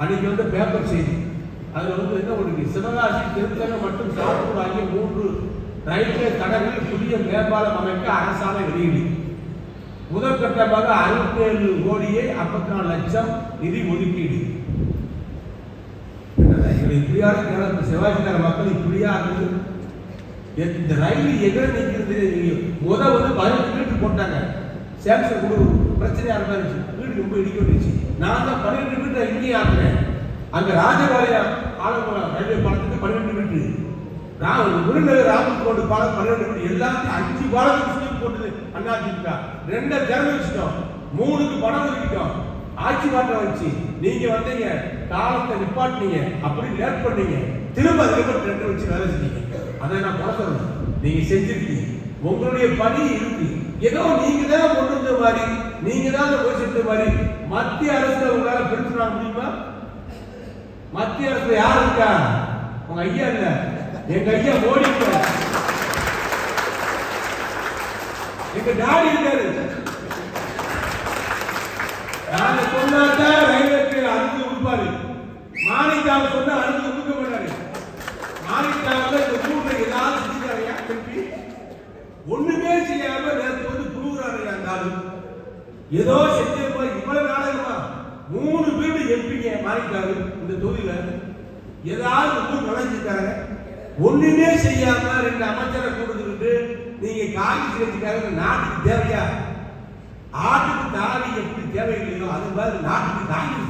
அன்னைக்கு வந்து பேப்பர் செய்தி. அதில் வந்து என்ன ஒன்று சிவகாசி திருத்தலம் மற்றும் சாத்தூர் ஆகிய மூன்று ரயில்வே தடங்கள் புதிய மேம்பாலம் அமைக்க அரசாணை வெளியீடு. முதற்கட்டமாக அறுபத்தி ஏழு கோடியே ஐம்பத்தி நாலு லட்சம் நிதி ஒதுக்கீடு. இப்படியான இவங்க சிவாஜி நகர மக்கள் இப்படியா இருக்குது? இந்த ரயில் எதிர நிற்கிறது? முத வந்து பதினெட்டு மீட்டர் போட்டாங்க. சாம்சங் கூட பிரச்சனையாக இருந்துச்சு வீடு ரொம்ப இடிக்க வந்துச்சு நான் தான் பதினெட்டு மீட்டர் இந்தியாவில் ஆக்குறேன் அங்க ராஜபாளையம் ஆலங்குளம் ரயில்வே பாலத்துக்கு பன்னிரெண்டு மீட்டர் நான் விருநகர் ராமக்கோடு பாலம் பன்னிரெண்டு மீட்டர் எல்லாத்தையும் அஞ்சு பாலத்துக்கு சுற்றி போட்டது அதிமுக ரெண்டை திறந்து வச்சுட்டோம். மூணுக்கு பணம் ஒதுக்கிட்டோம். ஆட்சி மாற்றம் வச்சு நீங்க வந்தீங்க காலத்தை நிப்பாட்டினீங்க அப்படி லேட் பண்ணீங்க. திரும்ப திரும்ப ரெண்டு வச்சு வேலை செஞ்சீங்க. அதை நான் குறை நீங்க செஞ்சிருக்கீங்க. உங்களுடைய பணி இருக்கு. ஏதோ நீங்க தான் கொண்டு வந்த மாதிரி நீங்க தான் அதை போய் மாதிரி மத்திய அரசுல உங்களால பிரிச்சு முடியுமா? மத்திய அரசுல யார் இருக்கா? உங்க ஐயா இல்ல. எங்க ஐயா மோடி எங்க டாடி இருக்காரு. நாங்க சொன்னாதான் ரயில்வேக்கு அனுப்பி கொடுப்பாரு. மாணிக்காவை சொன்னா அனுப்பி கொடுக்க மாட்டாரு. மாணிக்காவில் இந்த ஊர்ல ஏதாவது செஞ்சுட்டாரையா திருப்பி? ஒண்ணுமே புழுகுறாரு அந்த ஆளு ஏதோ இவ்வளவு நாடகமா? மூணு வீடு எம்பிங்க மாறிட்டாரு. இந்த தொகுதியில ஏதாவது ஒன்று நுழைஞ்சிட்டாங்க ஒண்ணுமே செய்யாம ரெண்டு அமைச்சரை கொடுத்துக்கிட்டு நீங்க காலி கட்சிக்காக நாட்டுக்கு தேவையா? ஆட்டுக்கு தாவி எப்படி தேவையில்லையோ அது மாதிரி நாட்டுக்கு தாங்கி